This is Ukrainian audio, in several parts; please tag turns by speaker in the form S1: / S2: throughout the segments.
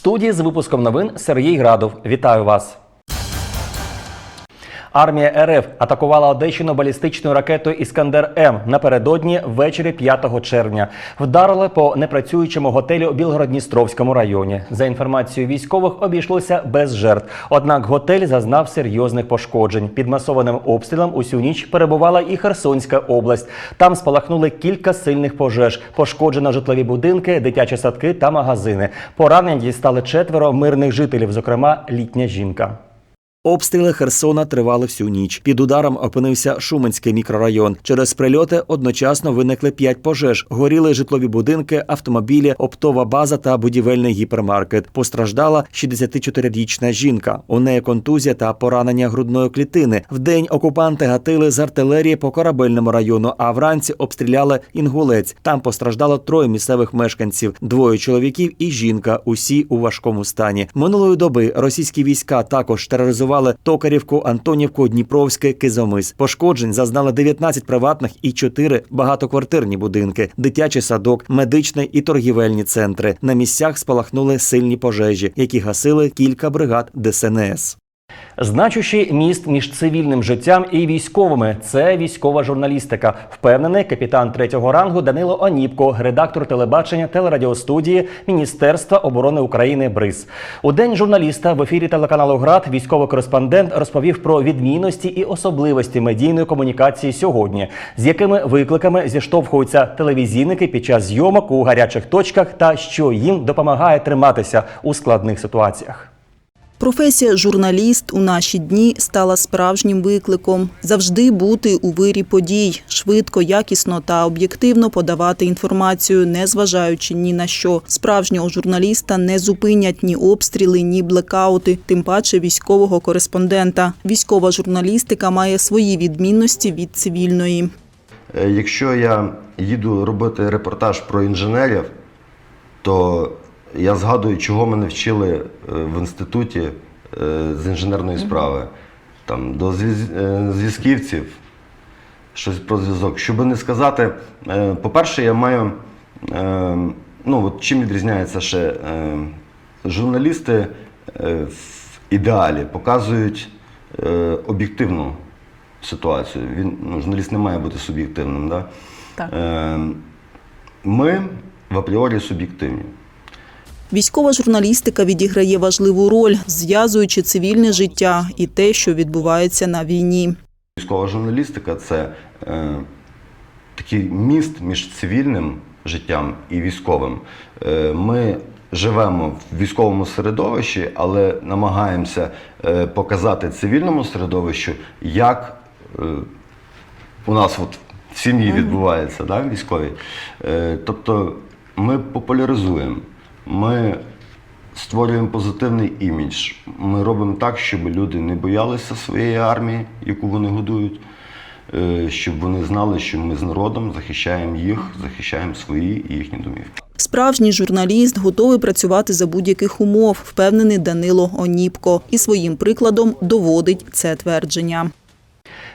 S1: студії з випуском новин Сергій Градов. Вітаю вас. Армія РФ атакувала Одещину балістичною ракетою Іскандер М напередодні ввечері 5 червня. Вдарили по непрацюючому готелю у Білгород-Дністровському районі. За інформацією військових, обійшлося без жертв. Однак готель зазнав серйозних пошкоджень. Під масованим обстрілом усю ніч перебувала і Херсонська область. Там спалахнули кілька сильних пожеж. Пошкоджено житлові будинки, дитячі садки та магазини. Поранені дістали четверо мирних жителів, зокрема літня жінка. Обстріли Херсона тривали всю ніч. Під ударом опинився Шуменський мікрорайон. Через прильоти одночасно виникли п'ять пожеж. Горіли житлові будинки, автомобілі, оптова база та будівельний гіпермаркет. Постраждала 64-річна жінка. У неї контузія та поранення грудної клітини. Вдень окупанти гатили з артилерії по корабельному району, а вранці обстріляли інгулець. Там постраждало троє місцевих мешканців: двоє чоловіків і жінка. Усі у важкому стані. Минулої доби російські війська також тероризували Токарівку, Антонівку, Дніпровське, Кизомис. Пошкоджень зазнали 19 приватних і 4 багатоквартирні будинки, дитячий садок, медичний і торгівельні центри. На місцях спалахнули сильні пожежі, які гасили кілька бригад ДСНС. Значущий міст між цивільним життям і військовими це військова журналістика. Впевнений капітан третього рангу Данило Оніпко, редактор телебачення телерадіостудії Міністерства оборони України БРИЗ. У день журналіста в ефірі телеканалу ГРАД військовий кореспондент розповів про відмінності і особливості медійної комунікації сьогодні, з якими викликами зіштовхуються телевізійники під час зйомок у гарячих точках, та що їм допомагає триматися у складних ситуаціях.
S2: Професія журналіст у наші дні стала справжнім викликом завжди бути у вирі подій, швидко, якісно та об'єктивно подавати інформацію, не зважаючи ні на що. Справжнього журналіста не зупинять ні обстріли, ні блекаути, тим паче військового кореспондента. Військова журналістика має свої відмінності від цивільної.
S3: Е, Якщо я їду робити репортаж про інженерів, то я згадую, чого мене вчили е, в інституті е, з інженерної справи. Там, до е, зв'язківців, щось про зв'язок. Щоб не сказати, по-перше, я маю. Ну, от чим відрізняється ще журналісти в ідеалі показують об'єктивну ситуацію. Він, ну, журналіст не має бути суб'єктивним. Да?
S2: Так.
S3: Ми в апріорі суб'єктивні.
S2: Військова журналістика відіграє важливу роль, зв'язуючи цивільне життя і те, що відбувається на війні.
S3: Військова журналістика це е, такий міст між цивільним життям і військовим. Е, ми живемо в військовому середовищі, але намагаємося е, показати цивільному середовищу, як е, у нас от в сім'ї відбувається, да, військові. Е, тобто ми популяризуємо, ми створюємо позитивний імідж. Ми робимо так, щоб люди не боялися своєї армії, яку вони годують, е, щоб вони знали, що ми з народом захищаємо їх, захищаємо свої і їхні домівки.
S2: Справжній журналіст готовий працювати за будь-яких умов, впевнений Данило Оніпко, і своїм прикладом доводить це твердження.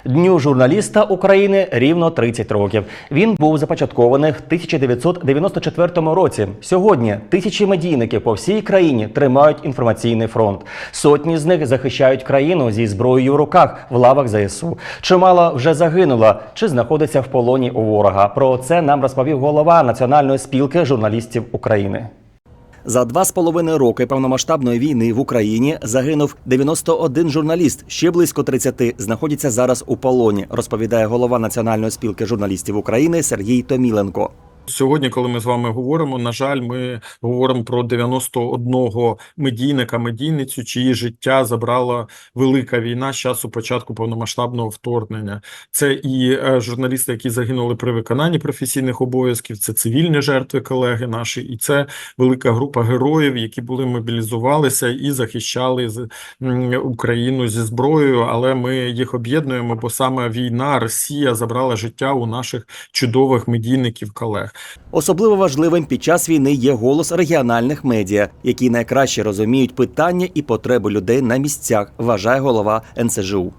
S1: Дню журналіста України рівно 30 років. Він був започаткований в 1994 році. Сьогодні тисячі медійників по всій країні тримають інформаційний фронт. Сотні з них захищають країну зі зброєю в руках в лавах ЗСУ. Чимало вже загинуло чи знаходиться в полоні у ворога. Про це нам розповів голова Національної спілки журналістів України. За два з половиною роки повномасштабної війни в Україні загинув 91 журналіст. Ще близько 30 знаходяться зараз у полоні. Розповідає голова Національної спілки журналістів України Сергій Томіленко.
S4: Сьогодні, коли ми з вами говоримо, на жаль, ми говоримо про 91 медійника, медійницю, чиї життя забрала велика війна з часу початку повномасштабного вторгнення. Це і е, журналісти, які загинули при виконанні професійних обов'язків, це цивільні жертви, колеги наші, і це велика група героїв, які були мобілізувалися і захищали Україну зі зброєю. Але ми їх об'єднуємо, бо саме війна, Росія забрала життя у наших чудових медійників колег.
S1: Особливо важливим під час війни є голос регіональних медіа, які найкраще розуміють питання і потреби людей на місцях, вважає голова НСЖУ.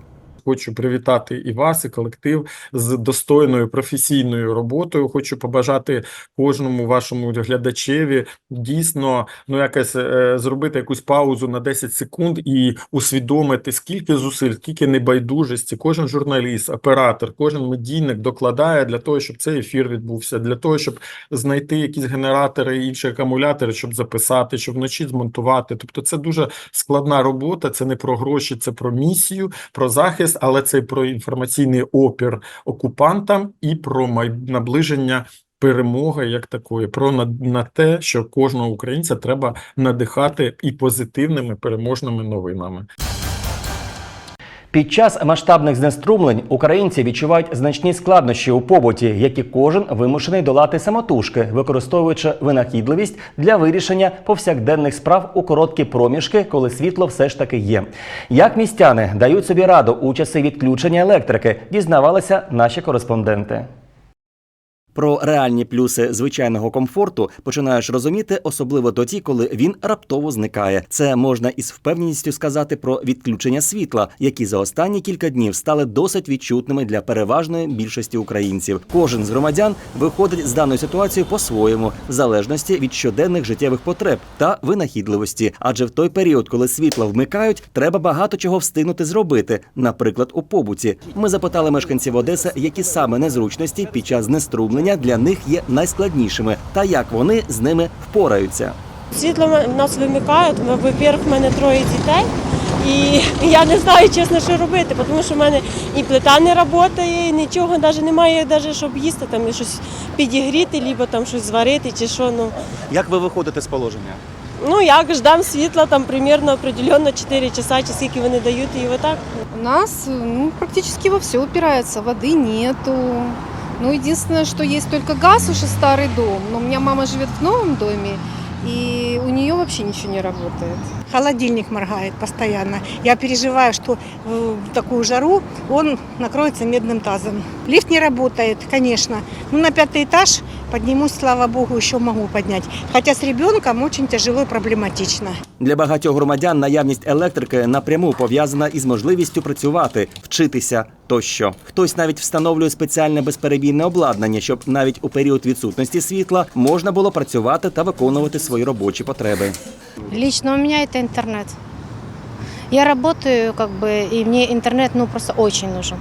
S4: Хочу привітати і вас, і колектив з достойною професійною роботою. Хочу побажати кожному вашому глядачеві дійсно ну якось е, зробити якусь паузу на 10 секунд і усвідомити, скільки зусиль, скільки небайдужості кожен журналіст, оператор, кожен медійник докладає для того, щоб цей ефір відбувся, для того, щоб знайти якісь генератори інші акумулятори, щоб записати, щоб вночі змонтувати. Тобто, це дуже складна робота. Це не про гроші, це про місію, про захист, але це про інформаційний опір окупантам і про наближення. Перемоги як такої, про на, на те, що кожного українця треба надихати і позитивними переможними новинами.
S1: Під час масштабних знеструмлень українці відчувають значні складнощі у побуті, які кожен вимушений долати самотужки, використовуючи винахідливість для вирішення повсякденних справ у короткі проміжки, коли світло все ж таки є. Як містяни дають собі раду у часи відключення електрики, дізнавалися наші кореспонденти. Про реальні плюси звичайного комфорту починаєш розуміти, особливо тоді, коли він раптово зникає. Це можна із впевненістю сказати про відключення світла, які за останні кілька днів стали досить відчутними для переважної більшості українців. Кожен з громадян виходить з даної ситуації по-своєму, в залежності від щоденних життєвих потреб та винахідливості. Адже в той період, коли світло вмикають, треба багато чого встигнути зробити, наприклад, у побуті. Ми запитали мешканців Одеси, які саме незручності під час знеструмлення для них є найскладнішими, та як вони з ними впораються.
S5: Світло в нас вимикають. Ми, Во-первых, в мене троє дітей. І я не знаю, чесно, що робити, тому що в мене і плита не працює, і нічого навіть немає, навіть, щоб їсти, там, щось підігріти, либо там щось зварити чи що. Ну,
S1: Як ви виходите з положення?
S5: ну як ждам світла, там примерно определенно 4 часа, чи скільки вони дають, і отак.
S6: У нас ну, практически во все упирается. Воды нету. Ну, единственное, что есть только газ, уже старый дом. Но у меня мама живет в новом доме, и у нее вообще ничего не работает.
S7: Холодильник моргает постоянно. Я переживаю, что в такую жару он накроется медным тазом. Лифт не работает, конечно. Ну, на пятый этаж поднимусь, слава богу, еще могу поднять. Хотя с ребенком очень тяжело и проблематично.
S1: Для багатьох громадян наявність електрики напряму пов'язана із можливістю працювати, вчитися тощо. Хтось навіть встановлює спеціальне безперебійне обладнання, щоб навіть у період відсутності світла можна було працювати та виконувати свої робочі потреби.
S8: Лично у меня это интернет. Я работаю, как бы, и мне интернет, ну, просто очень нужен.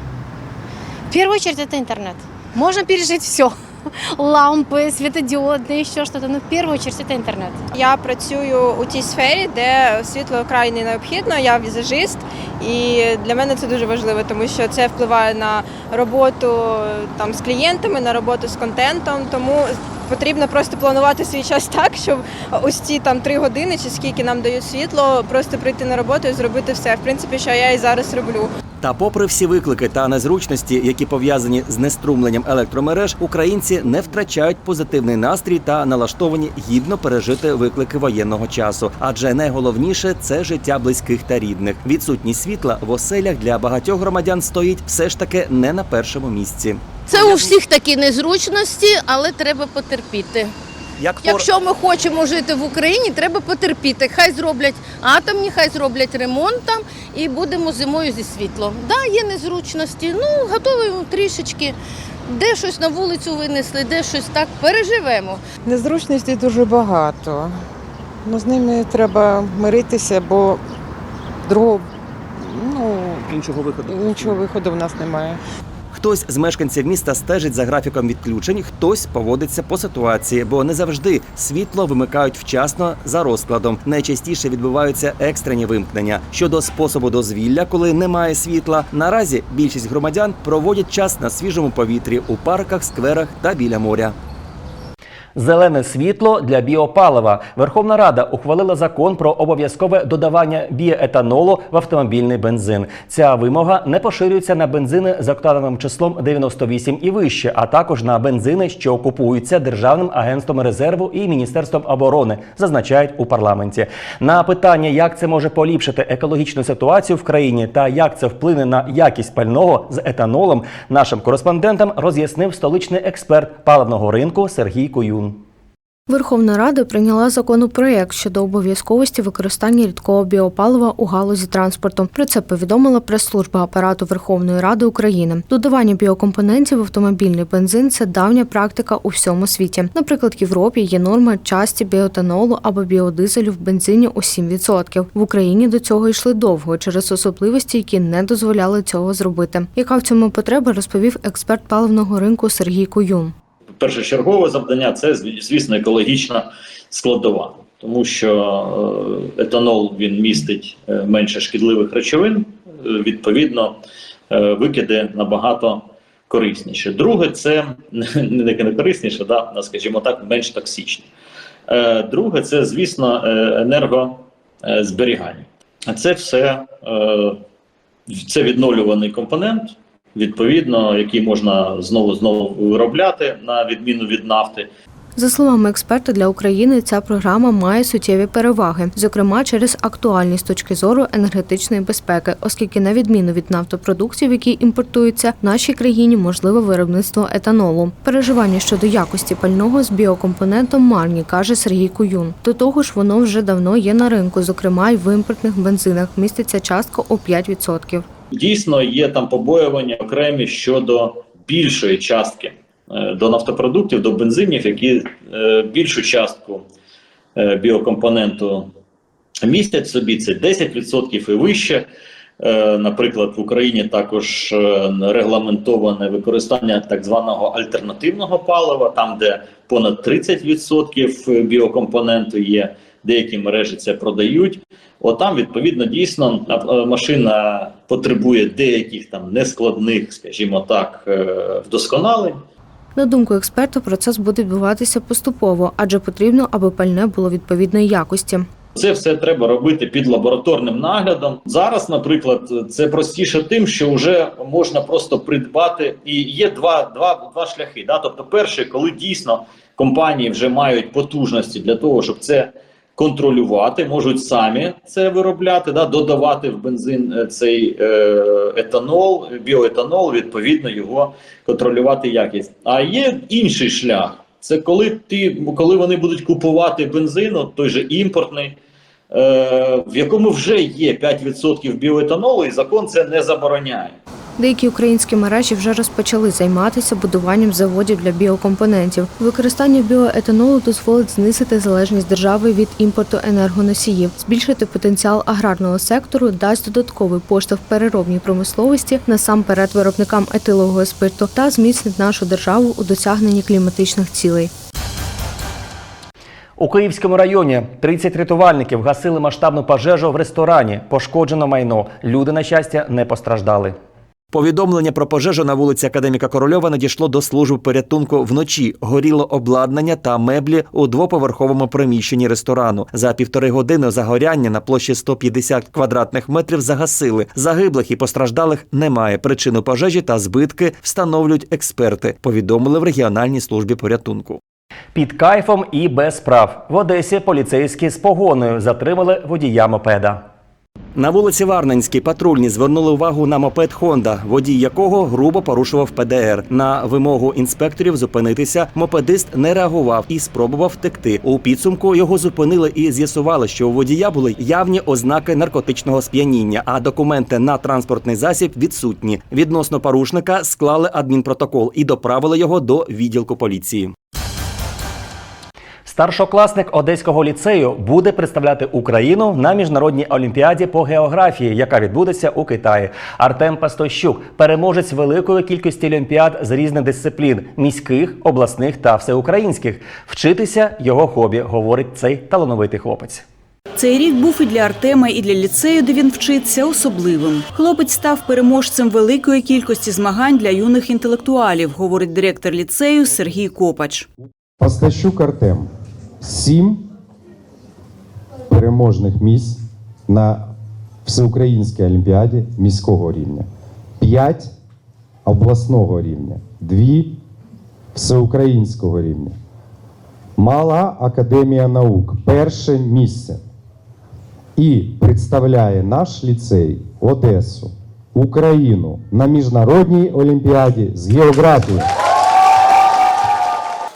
S8: В первую очередь это интернет. Можно пережить все. Лампы, светодиодные, еще что-то, но в первую очередь это интернет.
S9: Я працюю у тій сфері, де світло вкрай не необхідно. Я візажист, і для мене це дуже важливо, тому що це впливає на роботу там з клієнтами, на роботу з контентом. Тому потрібно просто планувати свій час так, щоб ось ці там три години чи скільки нам дають світло, просто прийти на роботу і зробити все. В принципі, що я і зараз роблю.
S1: Та, попри всі виклики та незручності, які пов'язані з неструмленням електромереж, українці не втрачають позитивний настрій та налаштовані гідно пережити виклики воєнного часу. Адже найголовніше це життя близьких та рідних. Відсутність світла в оселях для багатьох громадян стоїть все ж таки не на першому місці.
S10: Це у всіх такі незручності, але треба потерпіти.
S1: Як
S10: Якщо ми хочемо жити в Україні, треба потерпіти. Хай зроблять атомні, хай зроблять ремонт там і будемо зимою зі світлом. Да, є незручності. Ну готовимо трішечки. Де щось на вулицю винесли, де щось так переживемо.
S11: Незручностей дуже багато. Ну, з ними треба миритися, бо другого ну,
S1: іншого виходу
S11: іншого виходу в нас немає.
S1: Хтось з мешканців міста стежить за графіком відключень, хтось поводиться по ситуації, бо не завжди світло вимикають вчасно за розкладом. Найчастіше відбуваються екстрені вимкнення. Щодо способу дозвілля, коли немає світла, наразі більшість громадян проводять час на свіжому повітрі у парках, скверах та біля моря. Зелене світло для біопалива. Верховна Рада ухвалила закон про обов'язкове додавання біоетанолу в автомобільний бензин. Ця вимога не поширюється на бензини з октановим числом 98 і вище, а також на бензини, що купуються Державним агентством резерву і Міністерством оборони, зазначають у парламенті. На питання, як це може поліпшити екологічну ситуацію в країні та як це вплине на якість пального з етанолом, нашим кореспондентам роз'яснив столичний експерт паливного ринку Сергій Куюн.
S12: Верховна Рада прийняла законопроект щодо обов'язковості використання рідкого біопалива у галузі транспорту. Про це повідомила прес-служба апарату Верховної Ради України. Додавання біокомпонентів в автомобільний бензин це давня практика у всьому світі. Наприклад, в Європі є норма часті біотанолу або біодизелю в бензині у 7%. В Україні до цього йшли довго через особливості, які не дозволяли цього зробити. Яка в цьому потреба, розповів експерт паливного ринку Сергій Куюн.
S13: Першочергове завдання це звісно екологічна складова, тому що е, етанол він містить е, менше шкідливих речовин, е, відповідно, викиди набагато корисніше. Друге, це не корисніше, да, скажімо так, менш токсичне. Друге, це звісно енергозберігання. А це все це відновлюваний компонент, відповідно, який можна знову знову виробляти на відміну від нафти.
S12: За словами експерта, для України ця програма має суттєві переваги, зокрема через актуальність точки зору енергетичної безпеки, оскільки на відміну від нафтопродуктів, які імпортуються, в нашій країні можливе виробництво етанолу. Переживання щодо якості пального з біокомпонентом марні, каже Сергій Куюн. До того ж, воно вже давно є на ринку, зокрема й в імпортних бензинах міститься частка у 5%.
S13: Дійсно, є там побоювання окремі щодо більшої частки е, до нафтопродуктів, до бензинів, які е, більшу частку е, біокомпоненту містять собі. Це 10% і вище. Наприклад, в Україні також регламентоване використання так званого альтернативного палива, там де понад 30% біокомпоненту є. Деякі мережі це продають. От там відповідно дійсно е, машина потребує деяких там нескладних, скажімо так, е, вдосконалень.
S12: На думку експерта, процес буде відбуватися поступово, адже потрібно, аби пальне було відповідної якості.
S13: Це все треба робити під лабораторним наглядом. Зараз, наприклад, це простіше тим, що вже можна просто придбати, і є два, два, два шляхи. Да? Тобто, перший, коли дійсно компанії вже мають потужності для того, щоб це контролювати, можуть самі це виробляти, да? додавати в бензин е, цей е, етанол, біоетанол, відповідно його контролювати якість. А є інший шлях. Це коли ти, коли вони будуть купувати бензин, от той же імпортний, е, в якому вже є 5% біоетанолу, і закон це не забороняє.
S12: Деякі українські мережі вже розпочали займатися будуванням заводів для біокомпонентів. Використання біоетанолу дозволить знизити залежність держави від імпорту енергоносіїв, збільшити потенціал аграрного сектору, дасть додатковий поштовх переробній промисловості насамперед виробникам етилового спирту та зміцнить нашу державу у досягненні кліматичних цілей.
S1: У Київському районі 30 рятувальників гасили масштабну пожежу в ресторані. Пошкоджено майно. Люди, на щастя, не постраждали. Повідомлення про пожежу на вулиці Академіка Корольова надійшло до служби порятунку вночі. Горіло обладнання та меблі у двоповерховому приміщенні ресторану. За півтори години загоряння на площі 150 квадратних метрів загасили. Загиблих і постраждалих немає. Причину пожежі та збитки встановлюють експерти. Повідомили в регіональній службі порятунку. Під кайфом і без прав в Одесі поліцейські з погоною затримали водія мопеда. На вулиці Варненській патрульні звернули увагу на мопед Honda, водій якого грубо порушував ПДР. На вимогу інспекторів зупинитися мопедист не реагував і спробував втекти. У підсумку його зупинили і з'ясували, що у водія були явні ознаки наркотичного сп'яніння, а документи на транспортний засіб відсутні. Відносно порушника склали адмінпротокол і доправили його до відділку поліції. Старшокласник Одеського ліцею буде представляти Україну на міжнародній олімпіаді по географії, яка відбудеться у Китаї. Артем Пастощук, переможець великої кількості олімпіад з різних дисциплін міських, обласних та всеукраїнських. Вчитися його хобі, говорить цей талановитий хлопець.
S2: Цей рік був і для Артема, і для ліцею, де він вчиться, особливим. Хлопець став переможцем великої кількості змагань для юних інтелектуалів, говорить директор ліцею Сергій Копач.
S14: Пастащук Артем. Сім переможних місць на всеукраїнській олімпіаді міського рівня, п'ять обласного рівня, дві всеукраїнського рівня. Мала академія наук перше місце. І представляє наш ліцей Одесу, Україну на міжнародній олімпіаді з географії.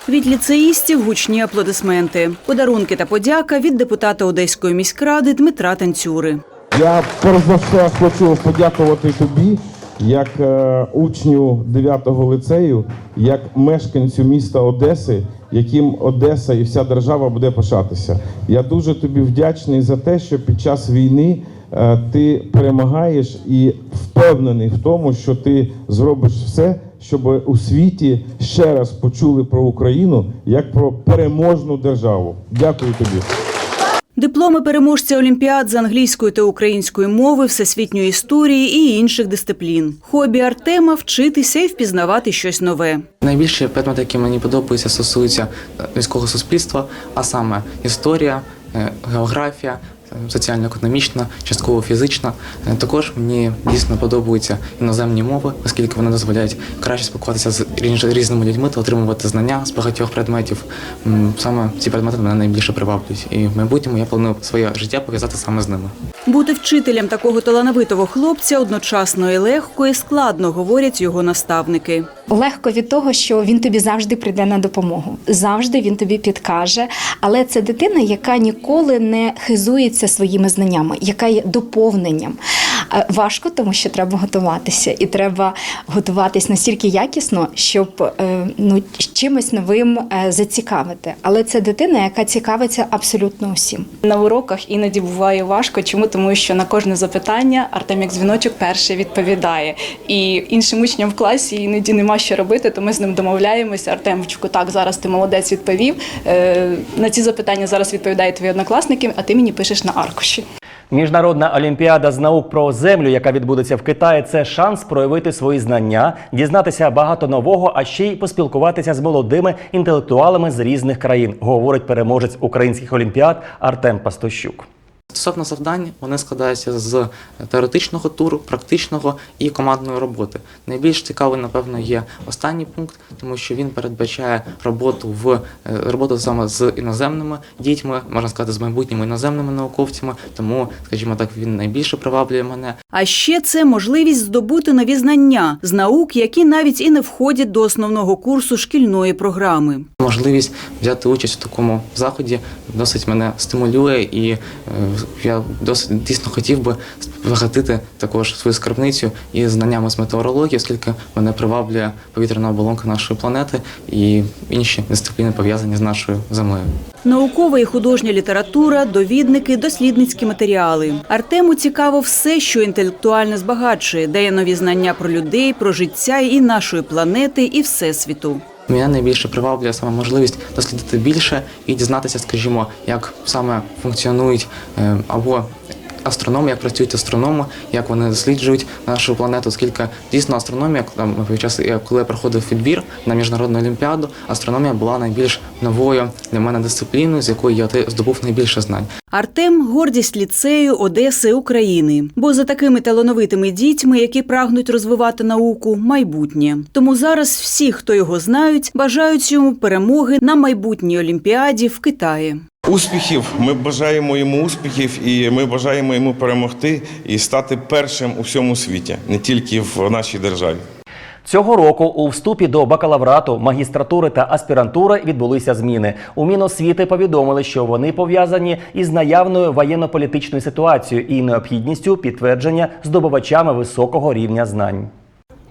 S2: Від ліцеїстів гучні аплодисменти. Подарунки та подяка від депутата Одеської міськради Дмитра Танцюри.
S14: Я перш за все хочу подякувати тобі, як е, учню 9-го лицею, як мешканцю міста Одеси, яким Одеса і вся держава буде пишатися. Я дуже тобі вдячний за те, що під час війни е, ти перемагаєш і впевнений в тому, що ти зробиш все, щоб у світі ще раз почули про Україну як про переможну державу. Дякую тобі.
S2: Дипломи переможця олімпіад з англійської та української мови, всесвітньої історії і інших дисциплін. Хобі Артема вчитися і впізнавати щось нове.
S15: Найбільші предмети, які мені подобаються, стосуються е, людського суспільства, а саме історія, е, географія, соціально-економічна, частково фізична. Е, Також мені дійсно подобаються іноземні мови, оскільки вони дозволяють краще спілкуватися з різ- різними людьми та отримувати знання з багатьох предметів. Саме ці предмети мене найбільше приваблюють. І в майбутньому я планую своє життя пов'язати саме з ними.
S2: Бути вчителем такого талановитого хлопця одночасно і легко, і складно, говорять його наставники.
S16: Легко від того, що він тобі завжди прийде на допомогу. Завжди він тобі підкаже. Але це дитина, яка ніколи не хизується своїми знаннями, яка є доповненням. Е, Важко, тому що треба готуватися, і треба готуватись настільки якісно, щоб е, ну чимось новим е, зацікавити. Але це дитина, яка цікавиться абсолютно усім.
S17: На уроках іноді буває важко. Чому? Тому що на кожне запитання Артем як дзвіночок перший відповідає. І іншим учням в класі іноді нема що робити, то ми з ним домовляємося. Артемчику, так, зараз ти молодець відповів. На ці запитання зараз відповідають твої однокласники, а ти мені пишеш на аркуші.
S1: Міжнародна олімпіада з наук про землю, яка відбудеться в Китаї, це шанс проявити свої знання, дізнатися багато нового, а ще й поспілкуватися з молодими інтелектуалами з різних країн, говорить переможець українських олімпіад Артем Пастощук.
S15: Стосовно завдань, вони складаються з теоретичного туру, практичного і командної роботи. Найбільш цікавий, напевно, є останній пункт, тому що він передбачає роботу в е, роботу саме з іноземними дітьми, можна сказати, з майбутніми іноземними науковцями. Тому, скажімо так, він найбільше приваблює мене.
S2: А ще це можливість здобути нові знання з наук, які навіть і не входять до основного курсу шкільної програми.
S15: Можливість взяти участь у такому заході досить мене стимулює, і е, я досить дійсно хотів би збагатити також свою скарбницю і знаннями з метеорології, оскільки мене приваблює повітряна оболонка нашої планети і інші дисципліни пов'язані з нашою землею.
S2: Наукова і художня література, довідники, дослідницькі матеріали. Артему цікаво все, що інтелектуально збагачує, дає нові знання про людей, про життя і нашої планети, і всесвіту.
S15: Мене найбільше приваблює саме можливість дослідити більше і дізнатися, скажімо, як саме функціонують е, або астрономи, як працюють астрономи, як вони досліджують нашу планету, оскільки дійсно астрономія, там час, коли я проходив відбір на міжнародну олімпіаду, астрономія була найбільш новою для мене дисципліною, з якої я здобув найбільше знань.
S2: Артем гордість ліцею, Одеси, України. Бо за такими талановитими дітьми, які прагнуть розвивати науку, майбутнє. Тому зараз всі, хто його знають, бажають йому перемоги на майбутній олімпіаді в Китаї.
S18: Успіхів, ми бажаємо йому успіхів, і ми бажаємо йому перемогти і стати першим у всьому світі, не тільки в нашій державі.
S1: Цього року у вступі до бакалаврату, магістратури та аспірантури відбулися зміни. У Міносвіти повідомили, що вони пов'язані із наявною воєнно-політичною ситуацією і необхідністю підтвердження здобувачами високого рівня знань.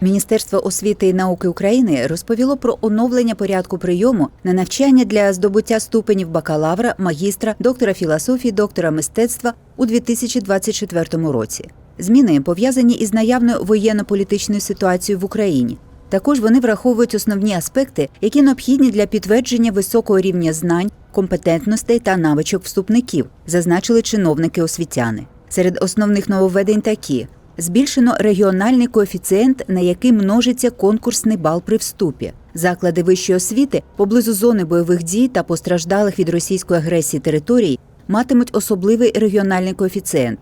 S19: Міністерство освіти і науки України розповіло про оновлення порядку прийому на навчання для здобуття ступенів бакалавра, магістра, доктора філософії, доктора мистецтва у 2024 році. Зміни пов'язані із наявною воєнно-політичною ситуацією в Україні. Також вони враховують основні аспекти, які необхідні для підтвердження високого рівня знань, компетентностей та навичок вступників, зазначили чиновники освітяни. Серед основних нововведень такі: збільшено регіональний коефіцієнт, на який множиться конкурсний бал при вступі. Заклади вищої освіти поблизу зони бойових дій та постраждалих від російської агресії територій матимуть особливий регіональний коефіцієнт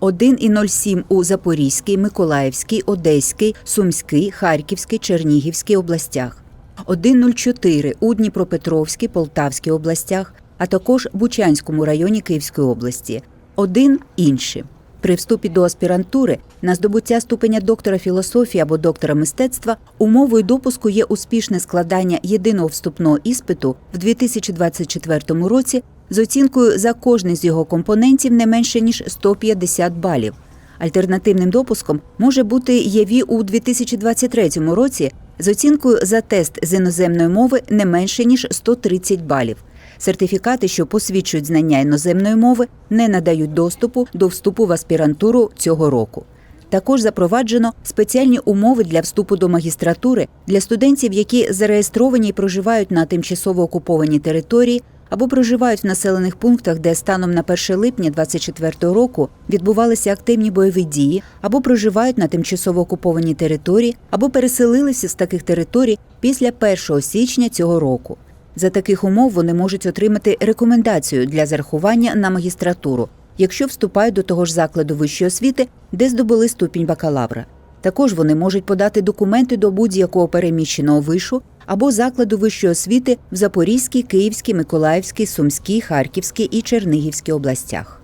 S19: 1,07 у Запорізькій, Миколаївській, Одеській, Сумській, Харківській, Чернігівській областях, 1,04 у Дніпропетровській, Полтавській областях, а також Бучанському районі Київської області, один інші. При вступі до аспірантури на здобуття ступеня доктора філософії або доктора мистецтва умовою допуску є успішне складання єдиного вступного іспиту в 2024 році з оцінкою за кожний з його компонентів не менше ніж 150 балів. Альтернативним допуском може бути ЄВІ у 2023 році з оцінкою за тест з іноземної мови не менше ніж 130 балів. Сертифікати, що посвідчують знання іноземної мови, не надають доступу до вступу в аспірантуру цього року. Також запроваджено спеціальні умови для вступу до магістратури для студентів, які зареєстровані і проживають на тимчасово окупованій території або проживають в населених пунктах, де станом на 1 липня 2024 року відбувалися активні бойові дії, або проживають на тимчасово окупованій території, або переселилися з таких територій після 1 січня цього року. За таких умов вони можуть отримати рекомендацію для зарахування на магістратуру, якщо вступають до того ж закладу вищої освіти, де здобули ступінь бакалавра. Також вони можуть подати документи до будь-якого переміщеного вишу або закладу вищої освіти в Запорізькій, Київській, Миколаївській, Сумській, Харківській і Чернігівській областях.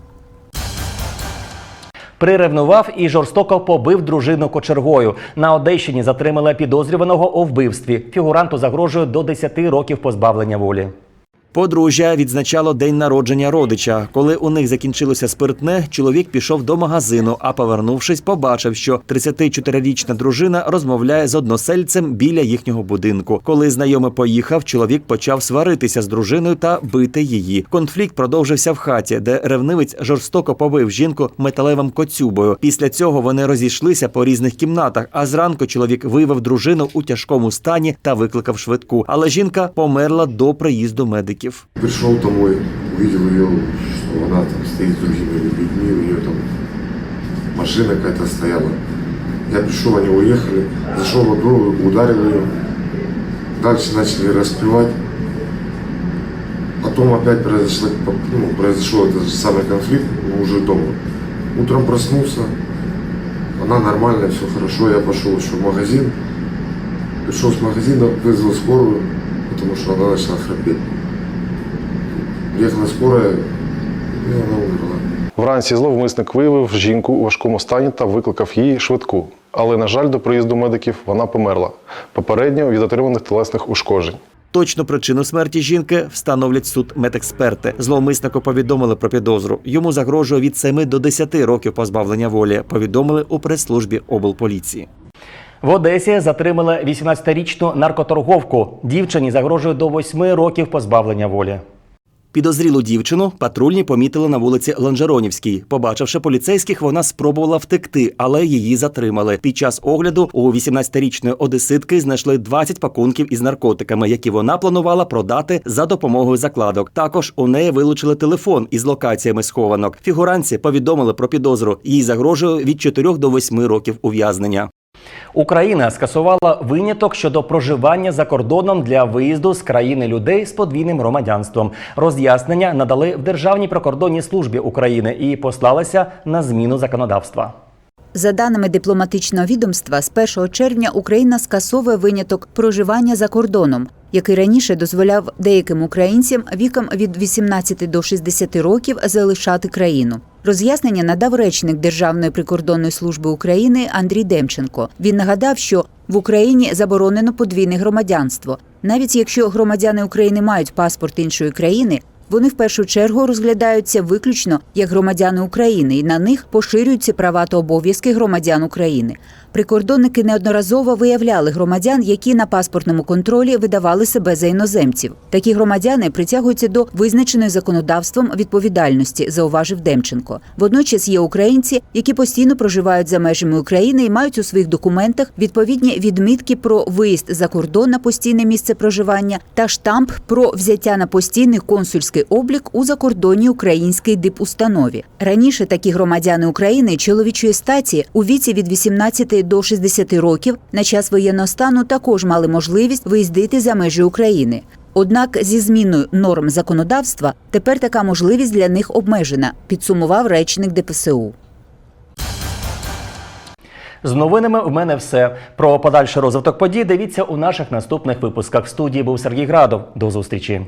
S1: Приревнував і жорстоко побив дружину кочергою. На Одещині затримали підозрюваного у вбивстві. Фігуранту загрожує до 10 років позбавлення волі. Подружжя відзначало день народження родича. Коли у них закінчилося спиртне, чоловік пішов до магазину, а повернувшись, побачив, що 34-річна дружина розмовляє з односельцем біля їхнього будинку. Коли знайомий поїхав, чоловік почав сваритися з дружиною та бити її. Конфлікт продовжився в хаті, де ревнивець жорстоко побив жінку металевим коцюбою. Після цього вони розійшлися по різних кімнатах. А зранку чоловік виявив дружину у тяжкому стані та викликав швидку. Але жінка померла до приїзду медиків.
S20: Пришел домой, увидел ее, что она там стоит с другими людьми, у нее там машина какая-то стояла. Я пришел, они уехали, зашел во двор, ударил ее. Дальше начали распевать. Потом опять произошло, ну, произошел этот же самый конфликт, но уже дома. Утром проснулся, она нормальная, все хорошо, я пошел еще в магазин. Пришел с магазина, вызвал скорую, потому что она начала храпеть. Приехала скорая, и она умерла.
S21: Вранці зловмисник виявив жінку у важкому стані та викликав її швидку. Але, на жаль, до приїзду медиків вона померла. Попередньо від отриманих тілесних ушкоджень.
S1: Точну причину смерті жінки встановлять суд медексперти. Зловмиснику повідомили про підозру. Йому загрожує від 7 до 10 років позбавлення волі. Повідомили у прес-службі облполіції. В Одесі затримали 18-річну наркоторговку. Дівчині загрожує до 8 років позбавлення волі. Підозрілу дівчину патрульні помітили на вулиці Ланжеронівській. Побачивши поліцейських, вона спробувала втекти, але її затримали. Під час огляду у 18-річної одеситки знайшли 20 пакунків із наркотиками, які вона планувала продати за допомогою закладок. Також у неї вилучили телефон із локаціями схованок. Фігуранці повідомили про підозру. Їй загрожує від 4 до 8 років ув'язнення. Україна скасувала виняток щодо проживання за кордоном для виїзду з країни людей з подвійним громадянством. Роз'яснення надали в Державній прикордонній службі України і послалися на зміну законодавства.
S19: За даними дипломатичного відомства, з 1 червня Україна скасовує виняток проживання за кордоном, який раніше дозволяв деяким українцям віком від 18 до 60 років залишати країну. Роз'яснення надав речник Державної прикордонної служби України Андрій Демченко. Він нагадав, що в Україні заборонено подвійне громадянство. Навіть якщо громадяни України мають паспорт іншої країни, вони в першу чергу розглядаються виключно як громадяни України, і на них поширюються права та обов'язки громадян України. Прикордонники неодноразово виявляли громадян, які на паспортному контролі видавали себе за іноземців. Такі громадяни притягуються до визначеної законодавством відповідальності, зауважив Демченко. Водночас є українці, які постійно проживають за межами України і мають у своїх документах відповідні відмітки про виїзд за кордон на постійне місце проживання та штамп про взяття на постійний консульський облік у закордонній українській дипустанові. Раніше такі громадяни України чоловічої статі у віці від 18 до 60 років на час воєнного стану також мали можливість виїздити за межі України. Однак зі зміною норм законодавства тепер така можливість для них обмежена, підсумував речник ДПСУ.
S1: З новинами в мене все. Про подальший розвиток подій дивіться у наших наступних випусках. В студії був Сергій Градов. До зустрічі.